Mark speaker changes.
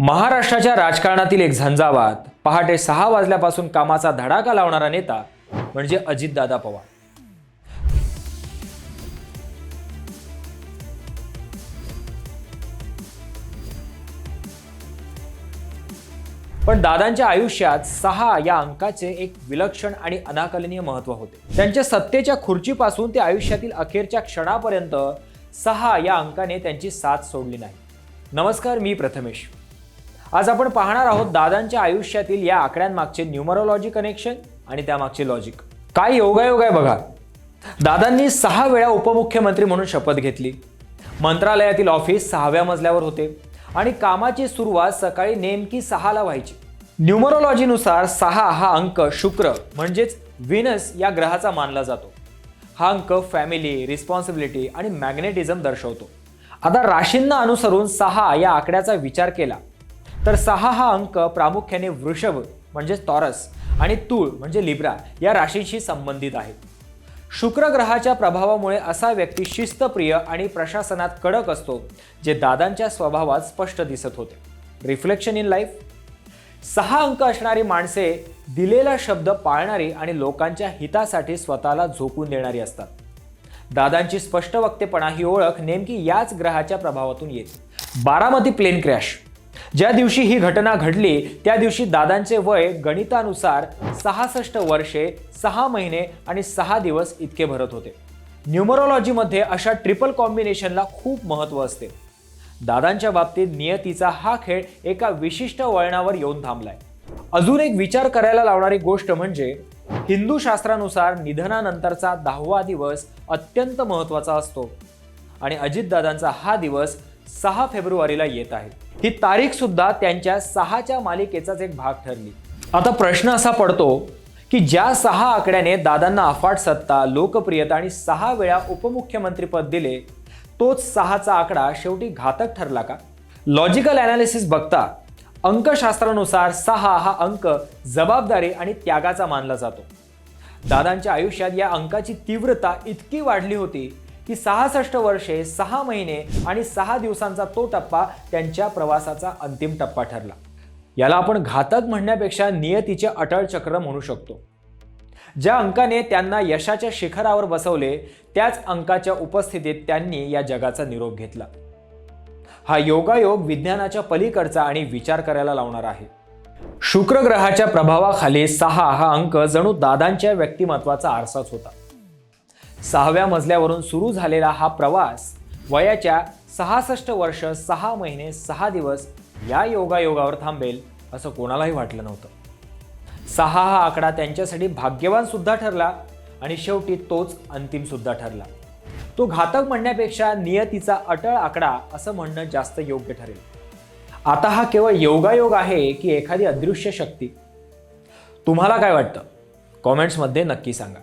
Speaker 1: महाराष्ट्राच्या राजकारणातील एक झंझावात. पहाटे सहा वाजल्यापासून कामाचा धडाका लावणारा नेता म्हणजे अजितदादा पवार. पण दादांच्या आयुष्यात सहा या अंकाचे एक विलक्षण आणि अनाकलनीय महत्त्व होते. त्यांच्या सत्तेच्या खुर्चीपासून ते आयुष्यातील अखेरच्या क्षणापर्यंत सहा या अंकाने त्यांची साथ सोडली नाही. नमस्कार मी प्रथमेश. आज आपण पाहणार आहोत दादांच्या आयुष्यातील या आकड्यांमागचे न्युमरोलॉजी कनेक्शन आणि त्यामागचे लॉजिक. काय योगायोग आहे बघा. दादांनी सहा वेळा उपमुख्यमंत्री म्हणून शपथ घेतली. मंत्रालयातील ऑफिस सहाव्या मजल्यावर होते आणि कामाची सुरुवात सकाळी नेमकी सहाला व्हायची. न्युमरोलॉजीनुसार सहा हा अंक शुक्र म्हणजेच व्हिनस या ग्रहाचा मानला जातो. हा अंक फॅमिली रिस्पॉन्सिबिलिटी आणि मॅग्नेटिझम दर्शवतो. आता राशींना अनुसरून सहा या आकड्याचा विचार केला. तर सहा हा अंक प्रामुख्याने वृषभ म्हणजेच टॉरस आणि तूळ म्हणजे लिब्रा या राशीशी संबंधित आहे शुक्र ग्रहाच्या प्रभावामुळे असा व्यक्ती शिस्तप्रिय आणि प्रशासनात कडक असतो जे दादांच्या स्वभावात स्पष्ट दिसत होते. रिफ्लेक्शन इन लाईफ सहा अंक असणारी माणसे दिलेला शब्द पाळणारी आणि लोकांच्या हितासाठी स्वतःला झोकून देणारी असतात. दादांची स्पष्ट वक्तेपणा ही ओळख नेमकी याच ग्रहाच्या प्रभावातून येते. Baramati plane crash. ज्या दिवशी ही घटना घडली त्या दिवशी दादांचे वय गणितानुसार सहासष्ट वर्षे सहा महिने आणि सहा दिवस इतके भरत होते. न्यूमरोलॉजीमध्ये अशा ट्रिपल कॉम्बिनेशनला खूप महत्त्व असते. दादांच्या बाबतीत नियतीचा हा खेळ एका विशिष्ट वळणावर येऊन थांबलाय. अजून एक विचार करायला लावणारी गोष्ट म्हणजे हिंदू शास्त्रानुसार निधनानंतरचा दहावा दिवस अत्यंत महत्त्वाचा असतो. आणि अजितदादांचा हा दिवस सहा फेब्रुवारीला येत आहे. ही तारीख सुद्धा त्यांच्या सहाच्या मालिकेचाच एक भाग ठरली. आता प्रश्न असा पडतो की ज्या सहा आकड्याने दादांना अफाट सत्ता लोकप्रियता आणि सहा वेळा उपमुख्यमंत्रीपद दिले तोच सहाचा आकडा शेवटी घातक ठरला का? लॉजिकल अनालिसिस बघता अंकशास्त्रानुसार सहा हा अंक जबाबदारी आणि त्यागाचा मानला जातो. दादांच्या आयुष्यात या अंकाची तीव्रता इतकी वाढली होती की सहासष्ट वर्षे सहा महिने आणि सहा दिवसांचा तो टप्पा त्यांच्या प्रवासाचा अंतिम टप्पा ठरला. याला आपण घातक म्हणण्यापेक्षा नियतीचे अटळ चक्र म्हणू शकतो. ज्या अंकाने त्यांना यशाच्या शिखरावर बसवले त्याच अंकाच्या उपस्थितीत त्यांनी या जगाचा निरोप घेतला. हा योगायोग विज्ञानाच्या पलीकडचा आणि विचार करायला लावणार आहे. शुक्र ग्रहाच्या प्रभावाखाली सहा हा अंक जणू दादांच्या व्यक्तिमत्वाचा आरसाच होता. सहाव्या मजल्यावरून सुरू झालेला हा प्रवास वयाच्या सहासष्ट वर्ष सहा महिने सहा दिवस या योगायोगावर थांबेल असं कोणालाही वाटलं नव्हतं. सहा हा आकडा त्यांच्यासाठी भाग्यवानसुद्धा ठरला आणि शेवटी तोच अंतिम सुद्धा ठरला. तो घातक म्हणण्यापेक्षा नियतीचा अटळ आकडा असं म्हणणं जास्त योग्य ठरेल. आता हा केवळ योगायोग आहे की एखादी अदृश्य शक्ती? तुम्हाला काय वाटतं? कॉमेंट्समध्ये नक्की सांगा.